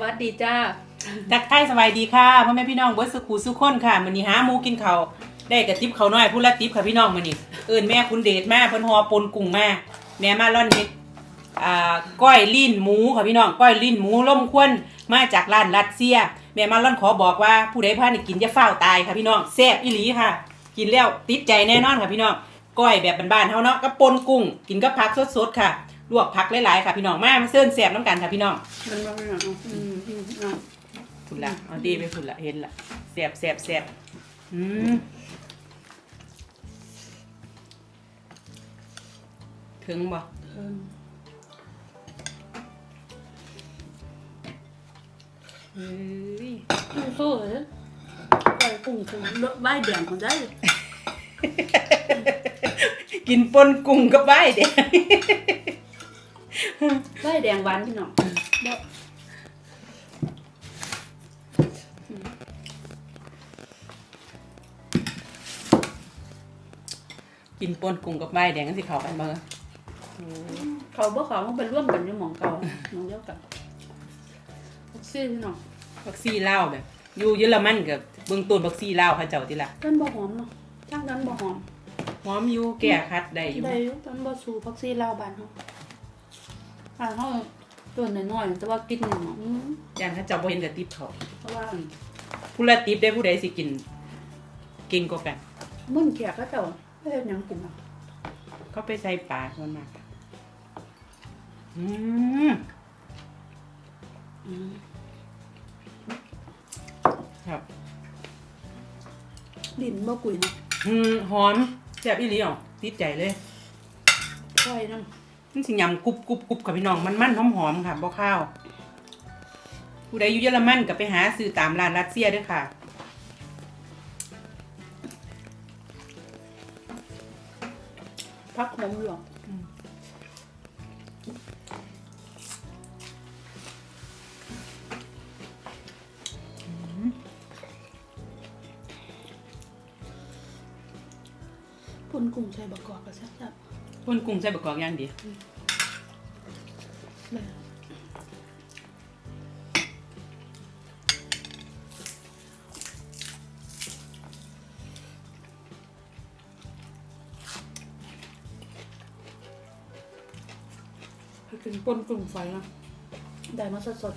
วัสดีจ้าทักทายสบายดีค่ะพ่อแม่พี่น้องเบิร์ดสุขูสุขคนค่ะมื้อนี้หาหมูกินเขาวได้กระติบเขาวน้อยผู้ละติบค่ะพี่น้องมื้อนี้เอินแม่คุณเดชมาเพิ่นฮอปนกุ้งมาแม่มาร่อนเฮ็ดอ่าก้อยลิ้นหมูค่ะพี่น้องก้อยลิ้นหมูล่มควนมาจากร้านรัสเซีย แม่มาร่อนขอบอกว่าผู้ใดพลาดนี่กินจะเฝ้าวตายค่ะพี่น้องแซ่บอีหลีค่ะ กินแล้วติดใจแน่นอนค่ะพี่น้องก้อยแบบบ้านๆเฮาเนาะกับปนกุ้ง กินกับผักสดๆค่ะ ลวกผักหลายๆค่ะพี่น้องมามาเซิ้นแซ่บน้ำกันค่ะพี่น้องมันบ่เป็นหยังอืมอืมอะฝุ่นละเอาดีไปฝุ่นละเห็นละแสบแสบแสบอืมถึงบ่เออเฮ้ยสู้ๆเลยปล่อยกุ้งถึงเลอะใบแดงของได้กินปนกุ้งกับใบเด็ ใบแดงหวานพี่น้องเด้อกินปนกุ้งกับใบแดงกันสิเขากันบ่เขาบ่เขามันเป็นร่วมกันอยู่หมองเก่าหมองเดียวกันบักซี่พี่น้องบักซี่ลาวแบบอยู่เยอรมันกับเบื้องต้นบักซี่ลาวเขาเจ้าติละต้นบ่หอมเนาะจ้างกันบ่หอมหอมอยู่แก่คัดได้อยู่ได้อยู่ต้นบ่สูพักซี่ลาวบ้านเฮา บ้านเฮาต้นน้อยๆแต่ว่ากินนี่เนาะอืมย่านเขาเจ้าบ่เห็นกับติบเขาเพราะว่าผู้ละติบได้ผู้ใดสิกินเก่งกว่ากันมื้อแขกเขาเจ้าเฮ็ดหยังกินอะเขาไปใส่ปลาส่วนมากอะอืมอืมครับลิ้นบ่กุยเนาะอืมหอมแซ่บอีหลีอะติดใจเลยไข่นำ มันสิยำกรุบกรุบกรุบกับพี่น้องมันมันหอมหอมๆค่ะบ่ข้าวผู้ใดอยู่เยอรมันก็ไปหาซื้อตามร้านรัสเซียเด้วยค่ะผักหอมหลวงปุ่นกุ้งใส่บะกอกก็แซ่บ คนกุ้งใส่บักกอกย่างดีกินปนกลุ่มไฟนะได้มาสดสด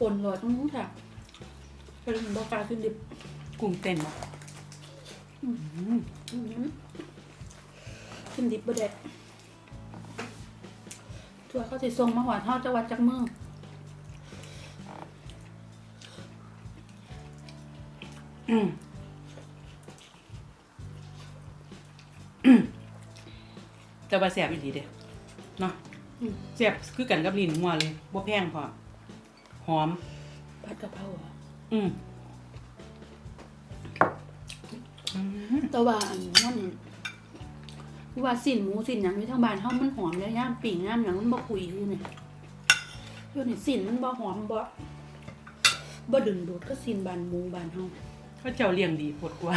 ปนเลยต้องค่ะเป็นบอกกาขึ้นดิบกลุ่มเต็มอะอืม อขึ้นดิบบ่เด็ดทัวร์เขาสิส่งมาหวานเท่าจังหวัดจักเมืองอืมแต่ว่าแซ่บอีหลีเด้เนาะอืมแซ่บคือกันกับลิ้นหัวเลยบ่แพงพอหอมผัดกะเพราอะอืมอืมแต่ว่าอันนั้น ว่าสิ้นหมูสิ้นหยังที่ทางบ้านเฮามันหอมแล้วย่ามปิ่งย่ามหยังมันบ่คุยอยู่เนี่ยอยู่นี่สิ้นมันบ่หอมบ่บ่ดึงดูดก็สิ้นบ้านหมูบ้านเฮาเขาเจ้าเลี้ยงดีโพดกว่า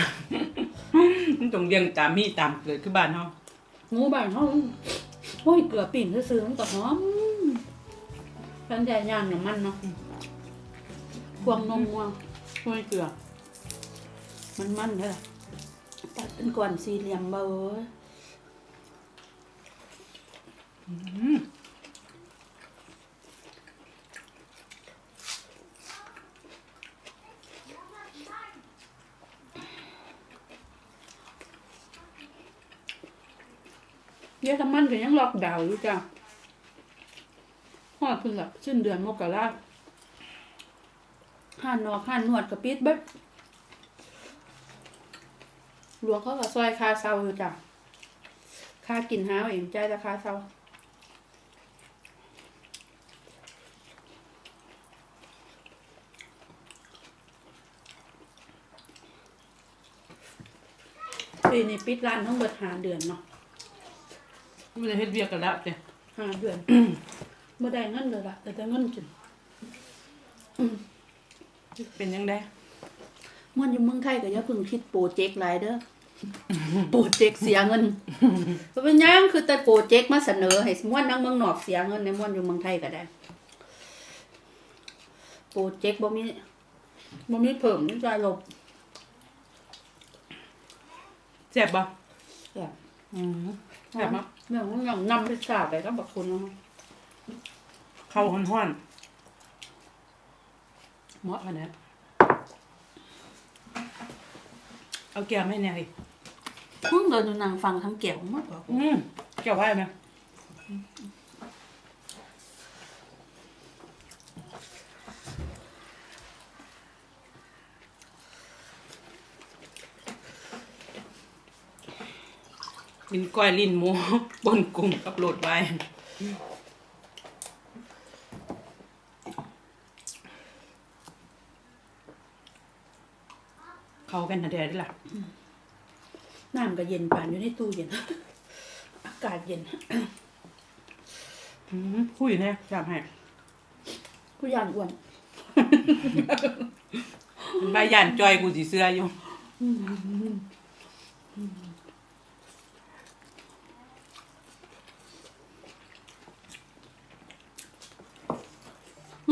มันต้องเลี้ยงตามมีตามเกิดคือบ้านเฮาหมูบ้านเฮาโอ้ยเกลือปิ่งซื่อๆมันก็หอมพันใหญ่ย่างน้ำมันเนาะควงนมม่วงห้วยเกลือ มันมันเด้อตัดเป็นก้อนสี่เหลี่ยมเบออืม เยอรมันก็ยังล็อกดาวน์อยู่จ้ะฮอดพุ่นละสิ้นเดือนมกราห้านนอกห้านนวดก็ปิดเบิดหลวงเขาก็ซอยคาเซาอยู่จ้ะค่ากินหาเอาเองใจายแต่คาเซา ปีนี้ปิดร้านทั้งเบิดหาเดือนเนาะไม่ได้เฮ็ดเวียกกันแล้วเจ้ห้าเดือนบ่ได้เงินเลยล่ะแต่ได้เงินกินเป็นยังไงม่วนอยู่เมืองไทยก็อย่าเพิ่งคิดโปรเจกต์หลายเด้อโปรเจกต์เสียเงินบ่เป็นหยังคือแต่โปรเจกต์มาเสนอให้ม่วนนังเมืองนอกเสียเงินในม่วนอยู่เมืองไทยก็ได้โปรเจกต์บ่มีบ่มีเพิ่มนี่จะลบ แซ่บบ่แบบอืมแซ่บมากเรื่องของอย่างนำไปสาบไปก็บักคุณเนาะข้าวฮ้อนๆเหมาะขนาดเอาแก้วให้แน่เลยเพิ่งเดินอยู่นางฟังทั้งแก้วมาบอกอืมแก้วไว้ไหม กินก้อยลิ้นหมูบนกุ้งกับโหลดไว้เข้ากันทันทีได้ล่ะน้ำก็เย็นปานอยู่ในตู้เย็น อากาศเย็นอืมคุยแน่จับให้ผู้ยานอ้วนใบยานจอยกูสีเสื้ออยู่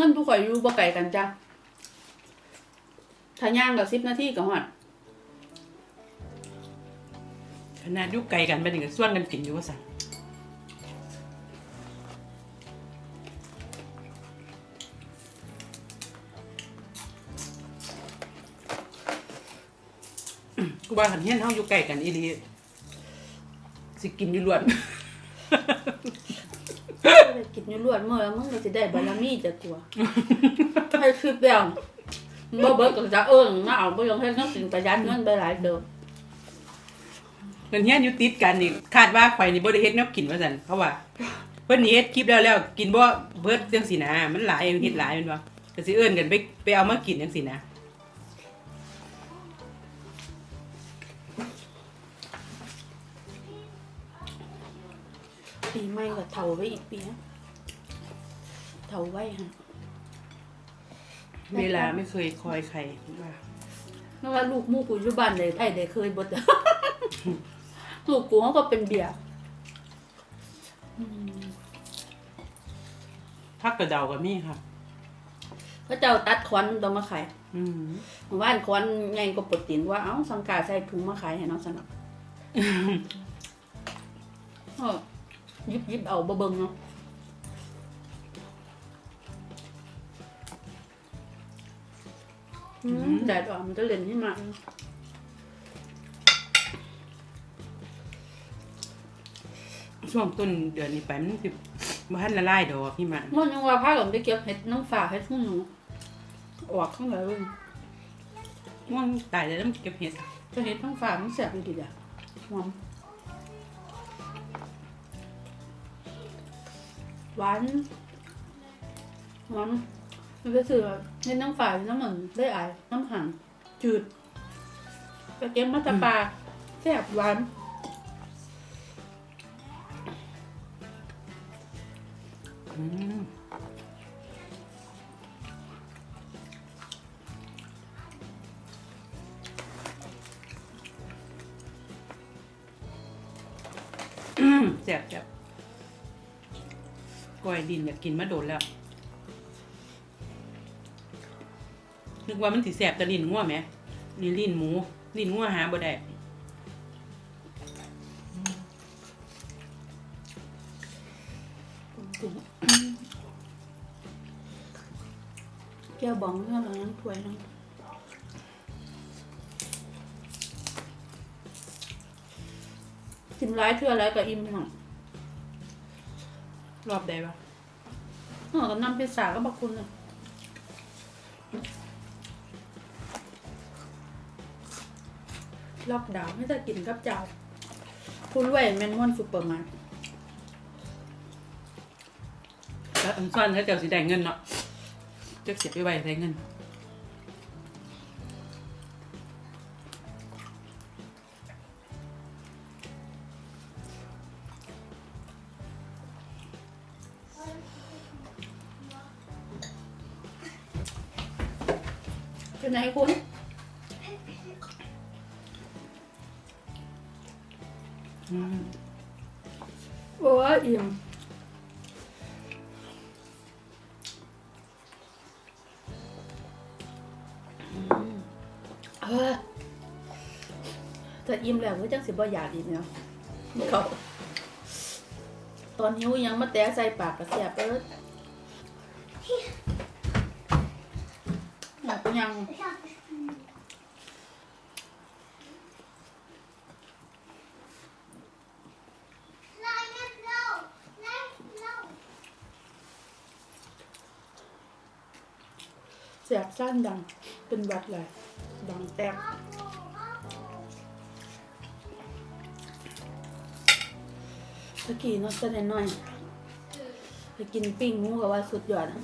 งินผู้ข่อยอยู่บ่ไกลกันจ้ะถ้าย่างกับสิบนาทีก็ฮอดขนาดอยุกไกลกันไปถึงกับส่วนกันกินอยู่ว่าสั่งกูว่าขันเฮี้ยนเฮาอยู่ไกลกันอีหลีสิกินอยู่ล้วน ได้กินอยู่รวดมื้อแล้วมึงก็สิได้บารมีจากตัวให้คือแบบบ่เบิดก็จะเอิ้งมาเอาบ่ยองให้นักสินประหยัดเงินไปหลายเด้อเพิ่นเฮียนอยู่ติดกันนี่คาดว่าข่อยนี่บ่ได้เฮ็ดแนวกินว่าซั่นเพราะว่าเพิ่นนี่เฮ็ดคลิปแล้วแล้วกินบ่เบิดจังซี่นะมันหลายเฮ็ดหลายแม่นบ่ก็สิเอิ้นกันไปไปเอามากินจังซี่นะปีใหม่ก็เฒ่าไว้อีกปีนะ เฒ่าไว้ฮะเวลาไม่เคยคอยใครว่าเพราะว่าลูกหมู่กูอยู่บ้านได้ไผได้เคยบ่จ้ะลูกกูเขาก็เป็นเบียร์อืมพักกระเดากับมี่ค่ะเขาเจ้าตัดควันต้องมาขายอืมว่านควันไงก็ปลดตินว่าเอ้าสังกาใส่ถุงมาขายให้น้องสนับเออยิบยิบเอาบ่เบิ่งเนาะ แดดออกมันจะเล่นที่มากช่วงต้นเดือนนี้ไปมันสิบ้านละลายดอกพี่มามันยังว่าพาหลงไปเก็บเห็ดน้ำฝาเห็ดหุ่นหนูออกข้างในเลยม่วงตายแล้วมันเก็บเห็ดจะเห็ดน้ำฝามันแสบอยู่ดีอะหอมหวานหวาน มันก็คือเห็ดน้ำฝาน้ำเหมันได้อายน้ำหันจืดไปเก็บมาตะปลาแสบหวานอืมแซ่บแซ่บกล้วยดินอยากกินมาโดนแล้ว นึกว่ามันสิแสบแต่ลิ้นงัวไหมนี่ลิ้นหมูลิ้นงัวหาบ่ได้แก้วบองเรื่องอะไรนั้นถ้วยนึงกินร้ายเทื่อแล้วก็อิ่มหน่อยรอบใดวะเออกับน้ำพิซซ่าก็บอกคุณเลย ล็อกดาวน์ไม่จะกินกับเจ้าคุณไว้แมนมอนซูเปอร์มาร์ทแล้วอันซ่อนถ้าเจ้าสิได้เงินเนาะจะเสียไปไว้ได้เงินเป็นไงคุณ โอ้ยอิ่มอืมเออแต่อิ่มแล้วก็จังสิบ่อยากอีกเนาะเขาตอนหิวยังมาแตะใส่ปากกระเสียบเอิดอยากเป็นยัง สียบสั้นดัง เป็นวัดเลย ดังแตกตะกี้เนาะจะน้อยๆไปกินปิ้งหมูกับว่าสุดยอดนะ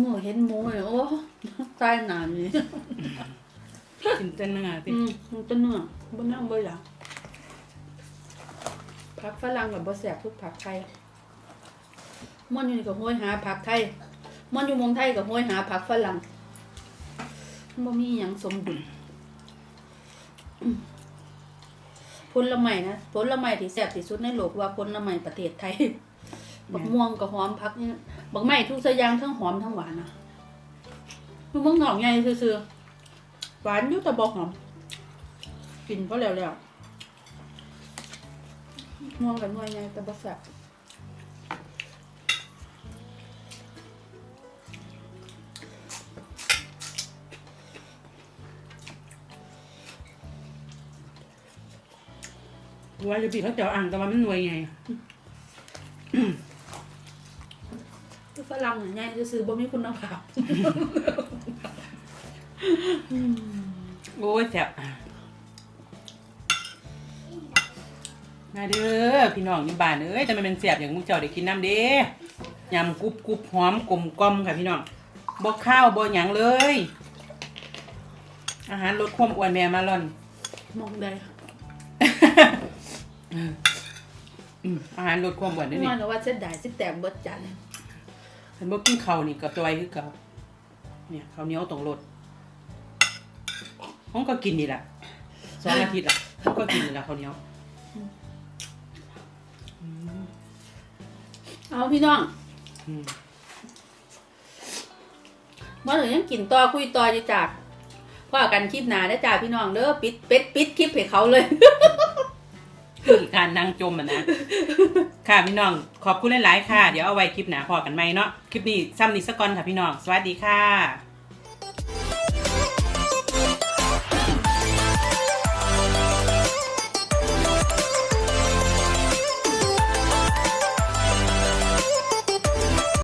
หมูเห็นหมูเลยโอ้ตายหนานนี่กินเต้นเนื้อติอืมมันจะเนื้อบนนั่งบนหลังผักฝรั่งกับบะแสบทุกผักไทยม่อนอยู่นี่กับห้วยหาผักไทย ม่อนอยู่เมองไทยกับห้วยหาผักฝรั่งมันบ่มีอหย่างสมดุลอืมผลไม้นะผลไม้ที่แซ่บที่สุดในโลกว่าผลไม้ประเทศไทยบักม่วงกับหอมพักนี่บักไม้ทุกสกอยางทั้งหอมทั้งหวานนะคือมึงหอมไงซื่อๆหวานอยู่แต่บ่หอมกินเพราะแล้วแล้วม่วงกับหน่วยไงแต่บ่แซ่บ ว่าจะปีเขาเจ้าอ่างแต่ว่ามันหน่วยไงคือฝรั่งน่ะไงซื่อๆบ่มีคุณภาพโอ้ยแซ่บมาเด้อพี่น้องอยู่บ้านเอ้ยแต่มันเป็นแซ่บอย่างมุกเจ้าได้กินน้ำเด้ยำกรุบกรุบหอมกลมกล่อมค่ะพี่น้องบ่ข้าวบ่หยังเลย อาหารลดความอ้วนแม่มาล่อนมองได้ อืมอาหารลดความอ้วนนี่ไม่นี่ว่าแต่ว่าเส้นได้สิแตกเบิดจานฉันบ่กินข้าวนี่ก็จอยคือเก่าเนี่ยข้าวเหนียวต้องลดห้องก็กินนี่แหละสองอาทิตย์ละห้องก็กินนี่แหละข้าวเหนียวเอาพี่น้องอืมมาถึงยังกินต่อคุยต่อจะจากว่ากันคลิปหนาได้อจ้าพี่น้องเด้อปิดเป็ดปิดคลิปให้เขาเลยคือ การนั่งจมอะนะ ค่ะพี่น้อง ขอบคุณหลาย ๆ ค่ะ เดี๋ยวเอาไว้คลิปหนาพอกันไหมเนาะ คลิปนี้ซ้ำนี้สกก่อนค่ะพี่น้อง สวัสดีค่ะ